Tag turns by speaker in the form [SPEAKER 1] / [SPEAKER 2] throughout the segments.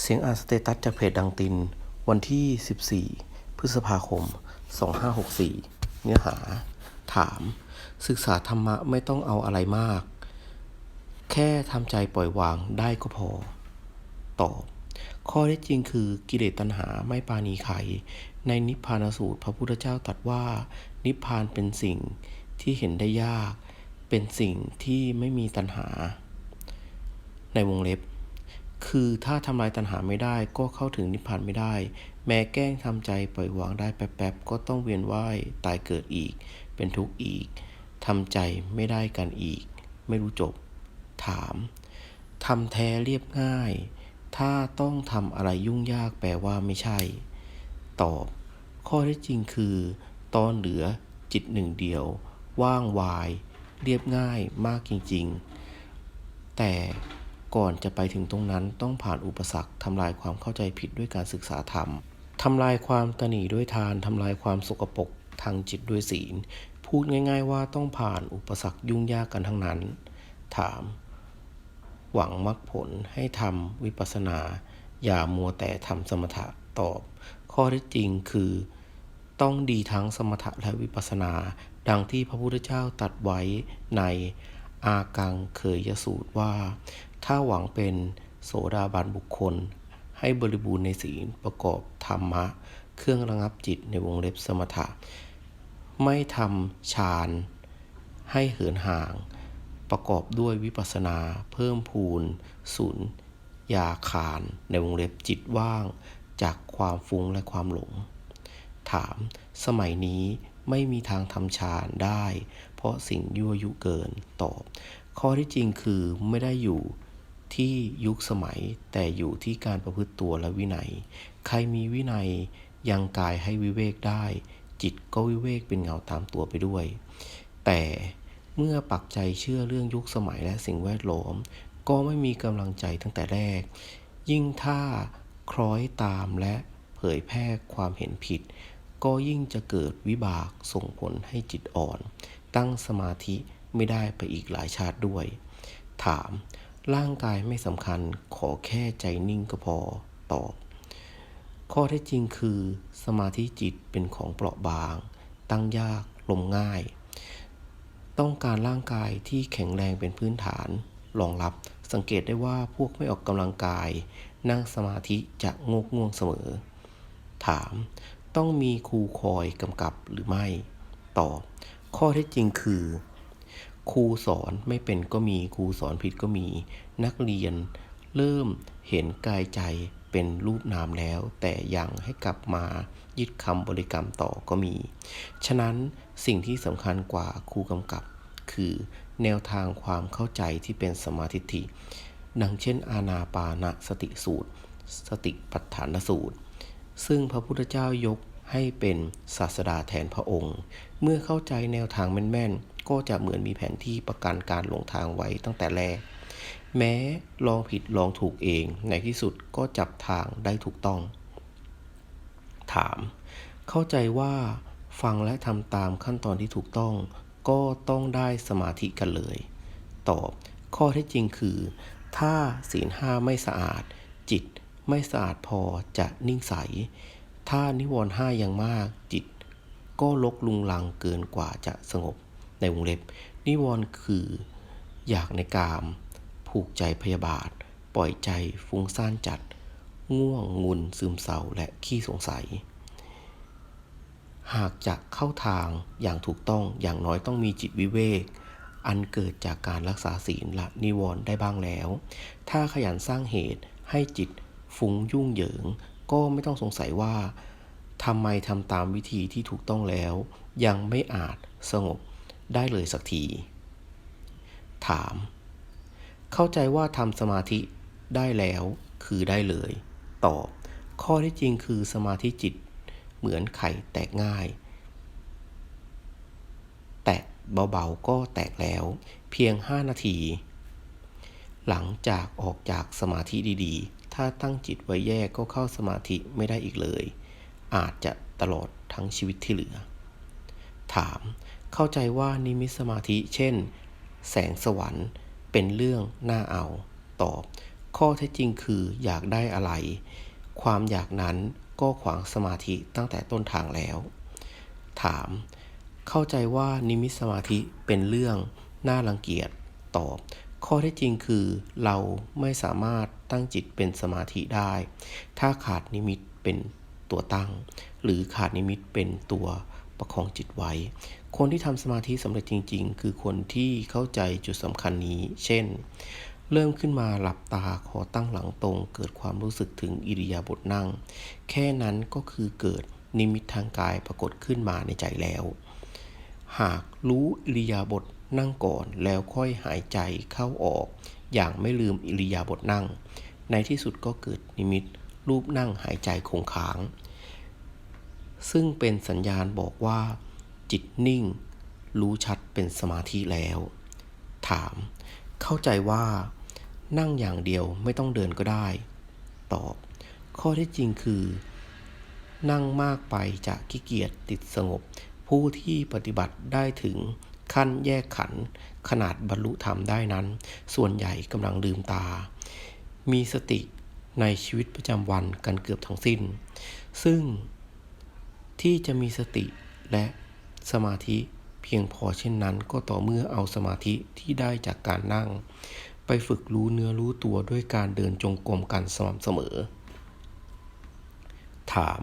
[SPEAKER 1] เสียงอ่านสเตตัสจากเพจดังติน วันที่ 14 พฤษภาคม 2564 เนื้อหา ถาม ศึกษาธรรมะไม่ต้องเอาอะไรมาก แค่ทำใจปล่อยวางได้ก็พอ ตอบ ข้อท็จจริงคือกิเลสตัณหาไม่ปาณีใครในนิพพานสูตรพระพุทธเจ้าตรัสว่า นิพพานเป็นสิ่งที่เห็นได้ยาก เป็นสิ่งที่ไม่มีตัณหา ในวงเล็บ คือถ้าทำลายตัณหาไม่ได้ก็เข้าถึงนิพพานไม่ได้ แม้แกล้งทำใจปล่อยวางได้แป๊บๆก็ต้องเวียนว่ายตายเกิดอีก เป็นทุกข์อีกทำใจไม่ได้กันอีก ไม่รู้จบ ถามทำแท้เรียบง่าย ถ้าต้องทำอะไรยุ่งยากแปลว่าไม่ใช่ ตอบ ข้อท็จจริงคือ ตอนเหลือจิตหนึ่งเดียว ว่างวาย เรียบง่ายมากจริง ๆ แต่ ก่อนจะไปถึงตรงนั้นต้องผ่านอุปสรรคทำลายความเข้าใจผิดด้วยการศึกษาธรรมทำลายความตนีด้วยทานทำลายความสกปรกทางจิตด้วยศีล พูดง่าย ๆ ว่าต้องผ่านอุปสรรคยุ่งยากกันทั้งนั้น ถาม หวังมรรคผลให้ทำวิปัสสนา อย่ามัวแต่ทำสมถะตอบ ข้อท็จจริงคือ ต้องดีทั้งสมถะและวิปัสสนา ดังที่พระพุทธเจ้าตรัสไว้ในอากังเคยยสูตรว่า ถ้าหวังเป็นโสดาบันบุคคล ให้บริบูรณ์ในศีลประกอบธรรมะ เครื่องระงับจิตในวงเล็บสมถะ ไม่ทำฌานให้เหินห่าง ประกอบด้วยวิปัสนาเพิ่มพูนสุนยาคารในวงเล็บจิตว่างจากความฟุ้งและความหลง ถาม สมัยนี้ไม่มีทางทำฌานได้ เพราะสิ่งยั่วยุเกินตอบ ข้อที่จริงคือไม่ได้อยู่ ที่ยุคสมัยแต่อยู่ที่การประพฤติตัวและวินัย ใครมีวินัยยังกายให้วิเวกได้ จิตก็วิเวกเป็นเงาตามตัวไปด้วย แต่เมื่อปักใจเชื่อเรื่องยุคสมัยและสิ่งแวดล้อม ก็ไม่มีกำลังใจตั้งแต่แรก ยิ่งถ้าคล้อยตามและเผยแพร่ความเห็นผิด ก็ยิ่งจะเกิดวิบากส่งผลให้จิตอ่อน ตั้งสมาธิไม่ได้ไปอีกหลายชาติด้วย ถาม ร่างกายไม่สำคัญขอแค่ใจนิ่งก็พอตอบ ข้อเท็จจริงคือ สมาธิจิตเป็นของเปราะบาง ตั้งยากลมง่าย ต้องการร่างกายที่แข็งแรงเป็นพื้นฐานรองรับสังเกตได้ว่าพวกไม่ออกกำลังกาย นั่งสมาธิจะงกง่วงเสมอ ถาม ต้องมีครูคอยกำกับหรือไม่ ตอบ ข้อเท็จจริงคือ ครูสอนไม่เป็นก็มีครูสอนผิดก็มี นักเรียนเริ่มเห็นกายใจเป็นรูปนามแล้ว แต่ยังให้กลับมายึดคำบริกรรมต่อก็มี ฉะนั้นสิ่งที่สำคัญกว่าครูกำกับ คือแนวทางความเข้าใจที่เป็นสมาธิิดังเช่น อาณาปานสติสูตร สติปัฏฐานสูตร ซึ่งพระพุทธเจ้ายกให้เป็นศาสดาแทนพระองค์ เมื่อเข้าใจแนวทางแม่นๆ ก็จะเหมือนมีแผนที่ประกันการหลงทางไว้ตั้งแต่แรก แม้ลองผิดลองถูกเอง ในที่สุดก็จับทางได้ถูกต้อง ถาม เข้าใจว่าฟังและทำตามขั้นตอนที่ถูกต้อง ก็ต้องได้สมาธิกันเลย ตอบ ข้อเท็จจริงคือ ถ้าศีลห้าไม่สะอาด จิตไม่สะอาดพอจะนิ่งใส ถ้านิวรณ์ห้ายังมากจิต ก็ลกลุงลังเกินกว่าจะสงบ ในวงเล็บ นิวรณ์คือ อยากในกาม ผูกใจพยาบาท ปล่อยใจฟุ้งซ่านจัด ง่วงงุนซึมเศร้าและขี้สงสัย หากจะเข้าทางอย่างถูกต้องอย่างน้อยต้องมีจิตวิเวก อันเกิดจากการรักษาศีลละนิวรณ์ได้บ้างแล้ว ถ้าขยันสร้างเหตุให้จิตฟุ้งยุ่งเหยิง ก็ไม่ต้องสงสัยว่าทำไมทำตามวิธีที่ถูกต้องแล้ว ยังไม่อาจสงบ ได้เลยสักที ถาม เข้าใจว่าทำสมาธิได้แล้วคือได้เลย ตอบ ข้อที่จริงคือสมาธิจิตเหมือนไข่แตกง่าย แตะเบาๆก็แตกแล้ว เพียง 5 นาที หลังจากออกจากสมาธิดีๆ ถ้าตั้งจิตไว้แยกก็เข้าสมาธิไม่ได้อีกเลย อาจจะตลอดทั้งชีวิตที่เหลือ ถาม เข้าใจว่านิมิตสมาธิเช่น แสงสวรรค์ เป็นเรื่องน่าเอาตอบ ข้อเท็จจริงคืออยากได้อะไร ความอยากนั้นก็ขวางสมาธิตั้งแต่ต้นทางแล้ว ถาม เข้าใจว่านิมิตสมาธิเป็นเรื่องน่ารังเกียจตอบ ข้อเท็จจริงคือเราไม่สามารถตั้งจิตเป็นสมาธิได้ ถ้าขาดนิมิตเป็นตัวตั้ง หรือขาดนิมิตเป็นตัวประคองจิตไว้ คนที่ทำสมาธิสำเร็จจริง ๆ คือคนที่เข้าใจจุดสำคัญนี้ เช่น เริ่มขึ้นมาหลับตาคอตั้งหลังตรง เกิดความรู้สึกถึงอิริยาบถนั่ง แค่นั้นก็คือเกิดนิมิตทางกายปรากฏขึ้นมาในใจแล้ว หากรู้อิริยาบถนั่งก่อนแล้วค่อยหายใจเข้าออก อย่างไม่ลืมอิริยาบถนั่ง ในที่สุดก็เกิดนิมิตรูปนั่งหายใจคงค้าง ซึ่งเป็นสัญญาณบอกว่า จิตนิ่ง รู้ชัดเป็นสมาธิแล้ว ถาม เข้าใจว่า นั่งอย่างเดียวไม่ต้องเดินก็ได้ ตอบ ข้อท็จจริงคือ นั่งมากไปจะขี้เกียจติดสงบ ผู้ที่ปฏิบัติได้ถึงขั้นแยกขัน ขนาดบรรลุธรรมได้นั้น ส่วนใหญ่กำลังลืมตา มีสติในชีวิตประจำวันกันเกือบทั้งสิ้น ซึ่งที่จะมีสติและ สมาธิเพียงพอเช่นนั้นก็ต่อเมื่อเอาสมาธิที่ได้จากการนั่ง ไปฝึกรู้เนื้อรู้ตัวด้วยการเดินจงกรมกันสม่ำเสมอ ถาม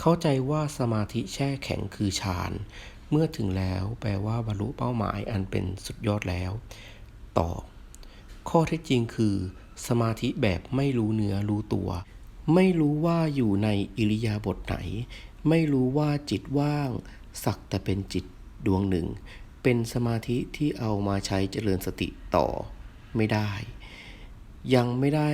[SPEAKER 1] เข้าใจว่าสมาธิแช่แข็งคือฌานเมื่อถึงแล้วแปลว่าบรรลุเป้าหมายอันเป็นสุดยอดแล้ว ตอบ ข้อเท็จจริงคือ สมาธิแบบไม่รู้เนื้อรู้ตัว ไม่รู้ว่าอยู่ในอิริยาบถไหน ไม่รู้ว่าจิตว่าง สักแต่เป็นจิตดวงหนึ่ง เป็นสมาธิที่เอามาใช้เจริญสติต่อไม่ได้ ยังไม่ได้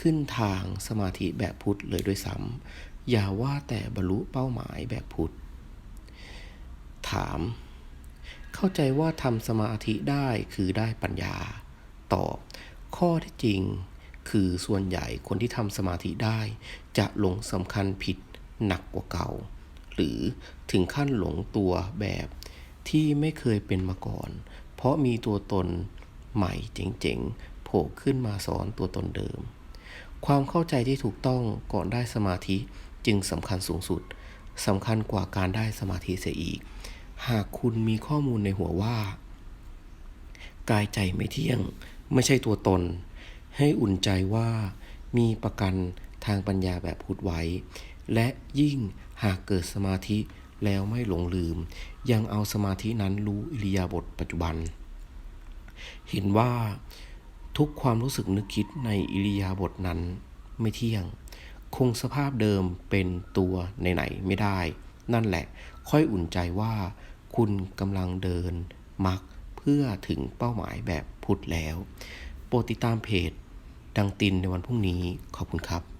[SPEAKER 1] ขึ้นทางสมาธิแบบพุทธเลยด้วยซ้ำอย่าว่าแต่บรรลุเป้าหมายแบบพุทธถาม เข้าใจว่าทำสมาธิได้คือได้ปัญญา ตอบ ข้อที่จริง คือส่วนใหญ่คนที่ทำสมาธิได้ จะหลงสำคัญผิดหนักกว่าเก่า หรือถึงขั้นหลงตัวแบบที่ไม่เคยเป็นมาก่อน เพราะมีตัวตนใหม่เจ๋งๆโผล่ขึ้นมาสอนตัวตนเดิม ความเข้าใจที่ถูกต้องก่อนได้สมาธิจึงสำคัญสูงสุดสำคัญกว่าการได้สมาธิเสียอีก หากคุณมีข้อมูลในหัวว่า กายใจไม่เที่ยง ไม่ใช่ตัวตน ให้อุ่นใจว่ามีประกัน ทางปัญญาแบบพุทธไว้ และยิ่งหากเกิดสมาธิแล้วไม่หลงลืม ยังเอาสมาธินั้นรู้อิริยาบถปัจจุบัน เห็นว่าทุกความรู้สึกนึกคิดในอิริยาบถนั้นไม่เที่ยง คงสภาพเดิมเป็นตัวไหนๆไม่ได้ นั่นแหละค่อยอุ่นใจว่า คุณกำลังเดินมักเพื่อถึงเป้าหมายแบบพุทธแล้ว โปรดติดตามเพจดังตินในวันพรุ่งนี้ขอบคุณครับ